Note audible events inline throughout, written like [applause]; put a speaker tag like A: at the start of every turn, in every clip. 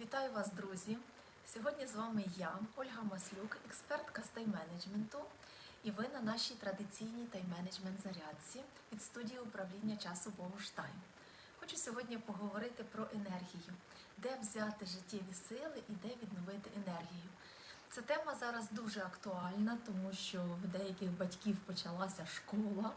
A: Вітаю вас, друзі! Сьогодні з вами я, Ольга Маслюк, експертка з тайм-менеджменту, і ви на нашій традиційній тайм-менеджмент зарядці від студії управління часу Богуштайм. Хочу сьогодні поговорити про енергію, де взяти життєві сили і де відновити енергію. Ця тема зараз дуже актуальна, тому що в деяких батьків почалася школа.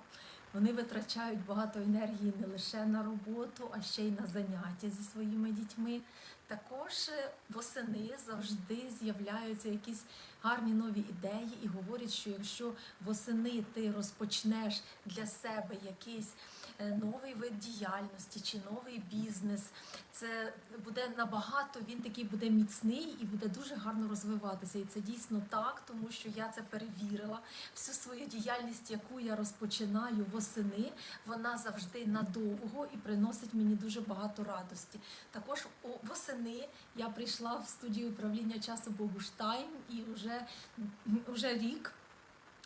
A: Вони витрачають багато енергії не лише на роботу, а ще й на заняття зі своїми дітьми. Також е, восени завжди з'являються якісь гарні нові ідеї і говорять, що якщо восени ти розпочнеш для себе якийсь новий вид діяльності чи новий бізнес, це буде набагато, він такий буде міцний і буде дуже гарно розвиватися. І це дійсно так, тому що я це перевірила. Всю свою діяльність, яку я розпочинаю восени, вона завжди надовго і приносить мені дуже багато радості. Також восени я прийшла в студію управління часу Богуштайм і вже, вже рік.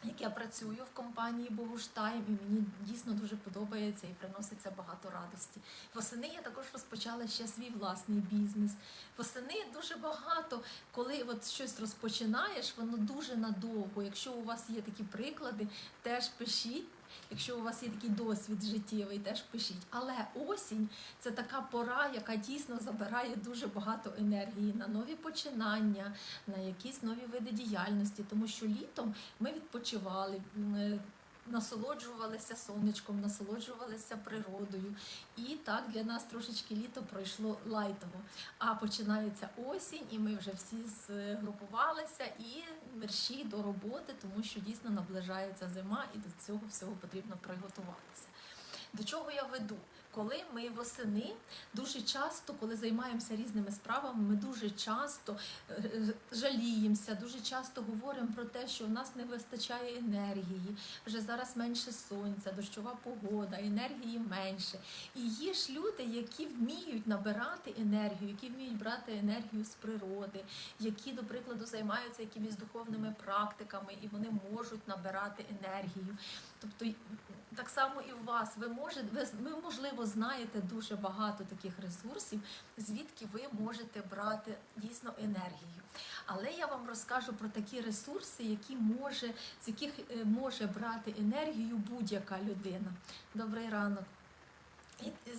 A: Як я працюю в компанії Богуштайм, і мені дійсно дуже подобається і приноситься багато радості. Восени я також розпочала ще свій власний бізнес. Восени дуже багато, коли от щось розпочинаєш, воно дуже надовго. Якщо у вас є такі приклади, теж пишіть. Якщо у вас є такий досвід життєвий, теж пишіть. Але осінь це така пора, яка дійсно забирає дуже багато енергії на нові починання, на якісь нові види діяльності, тому що літом ми відпочивали. Насолоджувалися сонечком, насолоджувалися природою, і так для нас трошечки літо пройшло лайтово. А починається осінь, і ми вже всі згрупувалися і мерщі до роботи, тому що дійсно наближається зима, і до цього всього потрібно приготуватися. До чого я веду? Коли ми восени дуже часто, коли займаємося різними справами, ми дуже часто е, жаліємося, дуже часто говоримо про те, що в нас не вистачає енергії, вже зараз менше сонця, дощова погода, енергії менше. І є ж люди, які вміють набирати енергію, які вміють брати енергію з природи, які, до прикладу, займаються якимись духовними практиками, і вони можуть набирати енергію. Тобто так само і у вас. Ви може, ви, ви можливо знаєте дуже багато таких ресурсів, звідки ви можете брати дійсно енергію. Але я вам розкажу про такі ресурси, які може, з яких е, може брати енергію будь-яка людина. Добрий ранок.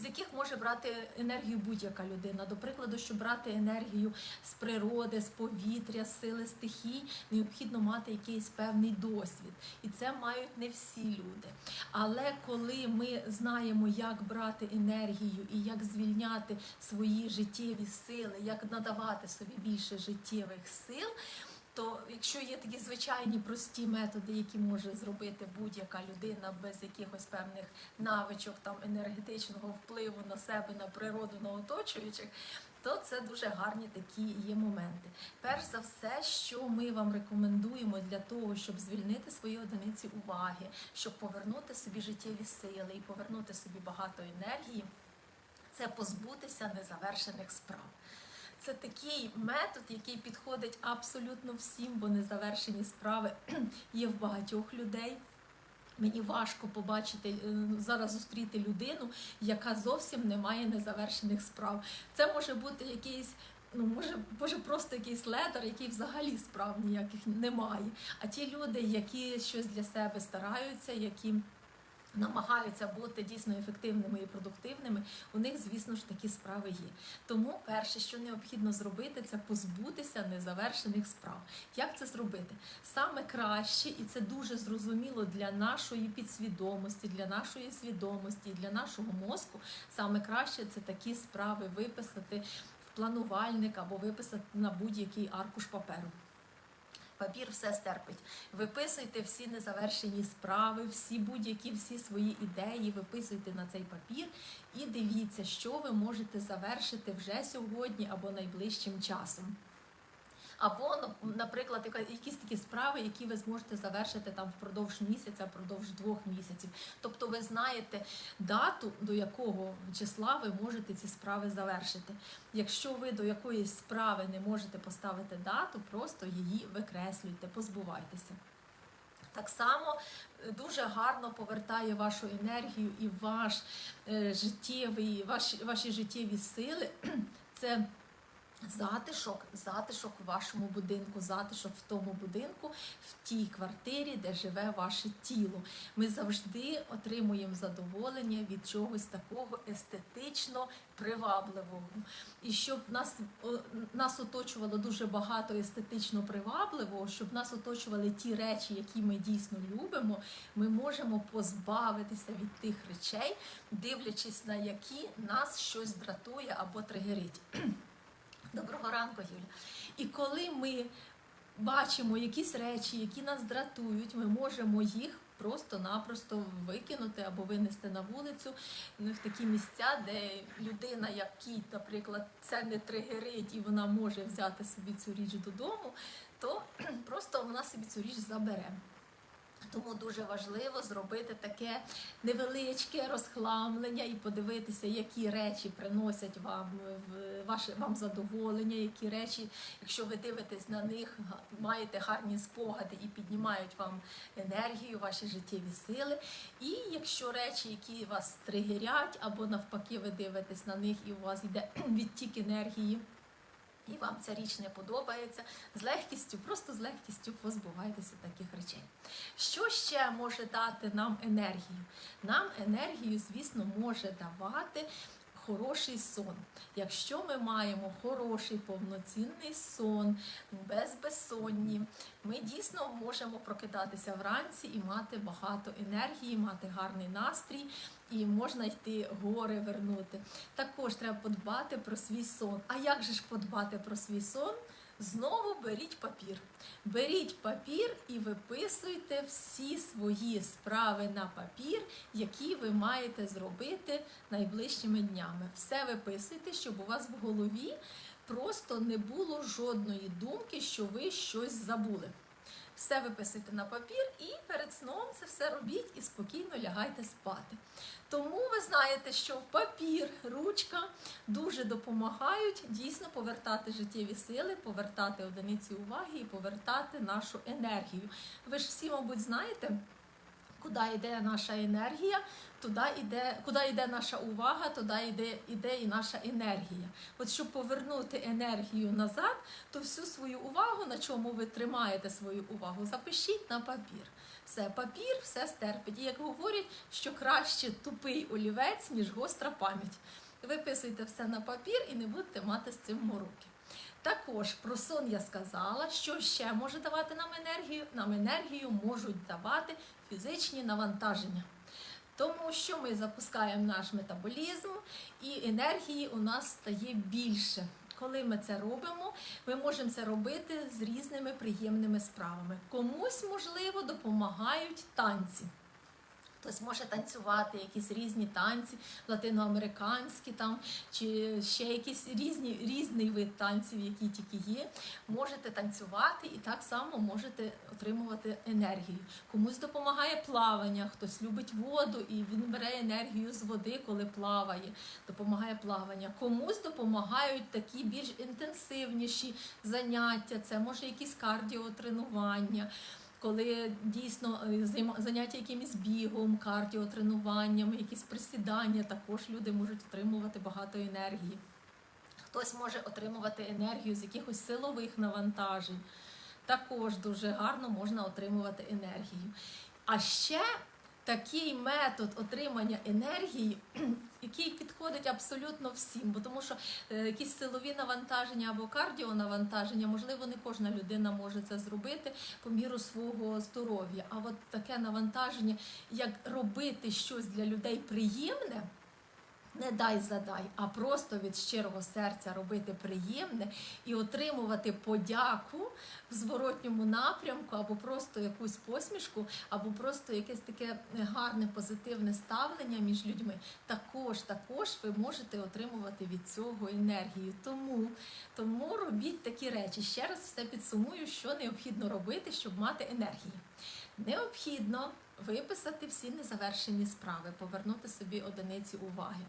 A: З яких може брати енергію будь-яка людина. До прикладу, щоб брати енергію з природи, з повітря, з сили стихій, необхідно мати якийсь певний досвід. І це мають не всі люди. Але коли ми знаємо, як брати енергію і як звільняти свої життєві сили, як надавати собі більше життєвих сил. То якщо є такі звичайні прості методи, які може зробити будь-яка людина без якихось певних навичок там енергетичного впливу на себе, на природу, на оточуючих, то це дуже гарні такі є моменти. Перш за все, що ми вам рекомендуємо для того, щоб звільнити свої одиниці уваги, щоб повернути собі життєві сили і повернути собі багато енергії, це позбутися незавершених справ. Це такий метод, який підходить абсолютно всім, бо незавершені справи [clears throat] є в багатьох людей. Мені важко побачити е, зараз зустріти людину, яка зовсім не має незавершених справ. Це може бути якийсь. Ну, може, може, просто якийсь ледар, який взагалі справ ніяких немає. А ті люди, які щось для себе стараються, які намагаються бути дійсно ефективними і продуктивними, у них, звісно ж, такі справи є. Тому перше, що необхідно зробити, це позбутися незавершених справ. Як це зробити? Саме краще, і це дуже зрозуміло для нашої підсвідомості, для нашої свідомості, для нашого мозку. Саме краще це такі справи виписати в планувальник або виписати на будь-який аркуш паперу. Папір все стерпить. Виписуйте всі незавершені справи, всі будь-які всі свої ідеї, виписуйте на цей папір і дивіться, що ви можете завершити вже сьогодні або найближчим часом. Або, ну, наприклад, якісь такі справи, які ви зможете завершити там впродовж місяця, впродовж двох місяців. Тобто ви знаєте дату, до якого числа ви можете ці справи завершити. Якщо ви до якоїсь справи не можете поставити дату, просто її викреслюйте, позбувайтеся. Так само е, дуже гарно повертає вашу енергію і ваш е, життєвий, ваші, ваші життєві сили. [clears throat] Це Затишок, затишок в вашому будинку, затишок в тому будинку, в тій квартирі, де живе ваше тіло. Ми завжди отримуємо задоволення від чогось такого естетично привабливого. І щоб нас, нас оточувало дуже багато естетично привабливого, щоб нас оточували ті речі, які ми дійсно любимо, ми можемо позбавитися від тих речей, дивлячись на які нас щось дратує або тригерить. Доброго ранку, Юля. І коли ми бачимо якісь речі, які нас дратують, ми можемо їх просто-напросто викинути або винести на вулицю ну, в такі місця, де людина, якій, наприклад, це не тригерить і вона може взяти собі цю річ додому, то [clears throat] просто вона собі цю річ забере. Тому дуже важливо зробити таке невеличке розхламлення і подивитися, які речі приносять вам ваше вам задоволення, які речі, якщо ви дивитесь на них, маєте гарні спогади і піднімають вам енергію, ваші життєві сили. І якщо речі, які вас тригерять, або навпаки, ви дивитесь на них і у вас йде [clears throat] відтік енергії. І вам ця річ не подобається, з легкістю, просто з легкістю позбувайтеся таких речей. Що ще може дати нам енергію? Нам енергію, звісно, може давати хороший сон. Якщо ми маємо хороший повноцінний сон, без безсонні, ми дійсно можемо прокидатися вранці і мати багато енергії, мати гарний настрій, і можна йти гори вернути. Також треба подбати про свій сон. А як же ж подбати про свій сон? Знову беріть папір. Беріть папір і виписуйте всі свої справи на папір, які ви маєте зробити найближчими днями. Все виписуйте, щоб у вас в голові просто не було жодної думки, що ви щось забули. Все виписуйте на папір і перед сном це все робіть і спокійно лягайте спати. Тому ви знаєте, що папір, ручка дуже допомагають дійсно повертати життєві сили, повертати одиниці уваги і повертати нашу енергію. Ви ж всі, мабуть, знаєте, куди йде наша енергія, туди йде, куди йде наша увага, туди йде, йде і наша енергія. От щоб повернути енергію назад, то всю свою увагу, на чому ви тримаєте свою увагу, запишіть на папір. Все, папір все стерпить. І як говорять, що краще тупий олівець, ніж гостра пам'ять. Виписуйте все на папір і не будете мати з цим мороки. Також про сон я сказала, що ще може давати нам енергію. Нам енергію можуть давати фізичні навантаження. Тому що ми запускаємо наш метаболізм і енергії у нас стає більше. Коли ми це робимо, ми можемо це робити з різними приємними справами. Комусь, можливо, допомагають танці. Хтось може танцювати якісь різні танці, латиноамериканські там, чи ще якісь різні, різний вид танців, які тільки є. Можете танцювати і так само можете отримувати енергію. Комусь допомагає плавання, хтось любить воду і він бере енергію з води, коли плаває. Допомагає плавання. Комусь допомагають такі більш інтенсивніші заняття. Це може якісь кардіотренування коли дійсно е, заняття якимось бігом, кардіотренуванням, якісь присідання, також люди можуть отримувати багато енергії. Хтось може отримувати енергію з якихось силових навантажень. Також дуже гарно можна отримувати енергію. А ще такий метод отримання енергії, [clears throat] який підходить абсолютно всім, бо тому що е, якісь силові навантаження або кардіонавантаження, можливо, не кожна людина може це зробити по міру свого здоров'я. А от таке навантаження, як робити щось для людей приємне. Не дай задай, а просто від щирого серця робити приємне і отримувати подяку в зворотньому напрямку, або просто якусь посмішку, або просто якесь таке гарне позитивне ставлення між людьми. Також, також ви можете отримувати від цього енергію. Тому, тому робіть такі речі. Ще раз все підсумую, що необхідно робити, щоб мати енергію. Необхідно виписати всі незавершені справи, повернути собі одиниці уваги.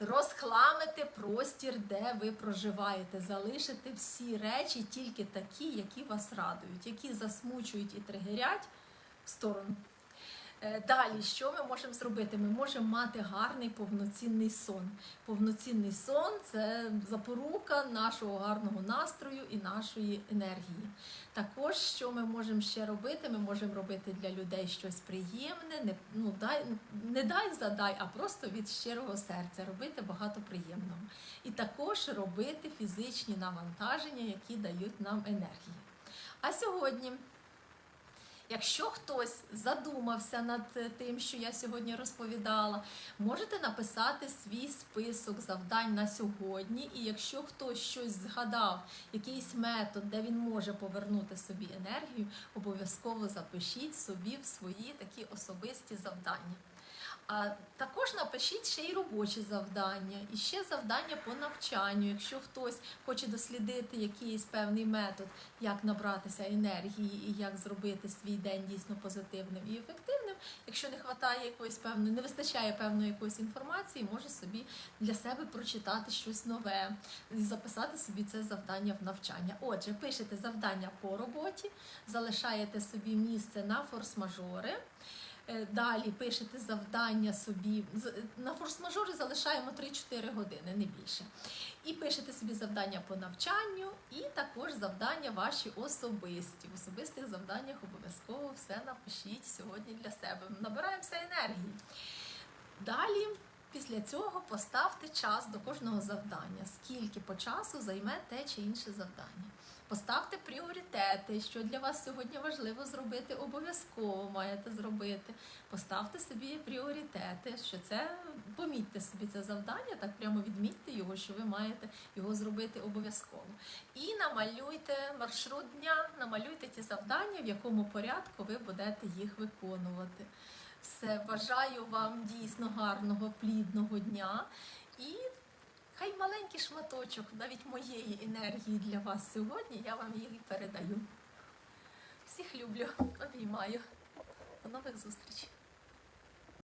A: Розхламити простір, де ви проживаєте, залишити всі речі тільки такі, які вас радують, які засмучують і тригерять в сторону. Е, Далі, що ми можемо зробити? Ми можемо мати гарний повноцінний сон. Повноцінний сон це запорука нашого гарного настрою і нашої енергії. Також, що ми можемо ще робити? Ми можемо робити для людей щось приємне, не, ну, дай, не дай задай, а просто від щирого серця робити багато приємного. І також робити фізичні навантаження, які дають нам енергії. А сьогодні. Якщо хтось задумався над тим, що я сьогодні розповідала, можете написати свій список завдань на сьогодні. І якщо хтось щось згадав, якийсь метод, де він може повернути собі енергію, обов'язково запишіть собі в свої такі особисті завдання. А також напишіть ще й робочі завдання, і ще завдання по навчанню. Якщо хтось хоче дослідити якийсь певний метод, як набратися енергії і як зробити свій день дійсно позитивним і ефективним. Якщо не вистачає якоїсь певної, не вистачає певної якоїсь інформації, може собі для себе прочитати щось нове і записати собі це завдання в навчання. Отже, пишете завдання по роботі, залишаєте собі місце на форс-мажори. Е, Далі пишете завдання собі. На форс-мажори залишаємо 3-4 години, не більше. І пишете собі завдання по навчанню, і також завдання ваші особисті. В особистих завданнях обов'язково все напишіть сьогодні для себе. Набираємося енергії. Далі, після цього, поставте час до кожного завдання. Скільки по часу займе те чи інше завдання. Поставте пріоритети, що для вас сьогодні важливо зробити, обов'язково маєте зробити. Поставте собі пріоритети, що це помітьте собі це завдання, так прямо відмітьте його, що ви маєте його зробити обов'язково. І намалюйте маршрут дня, намалюйте ті завдання, в якому порядку ви будете їх виконувати. Все, бажаю вам дійсно гарного, плідного дня і хай маленький шматочок навіть моєї енергії для вас сьогодні, я вам її передаю. Всіх люблю, обіймаю. До нових зустрічей!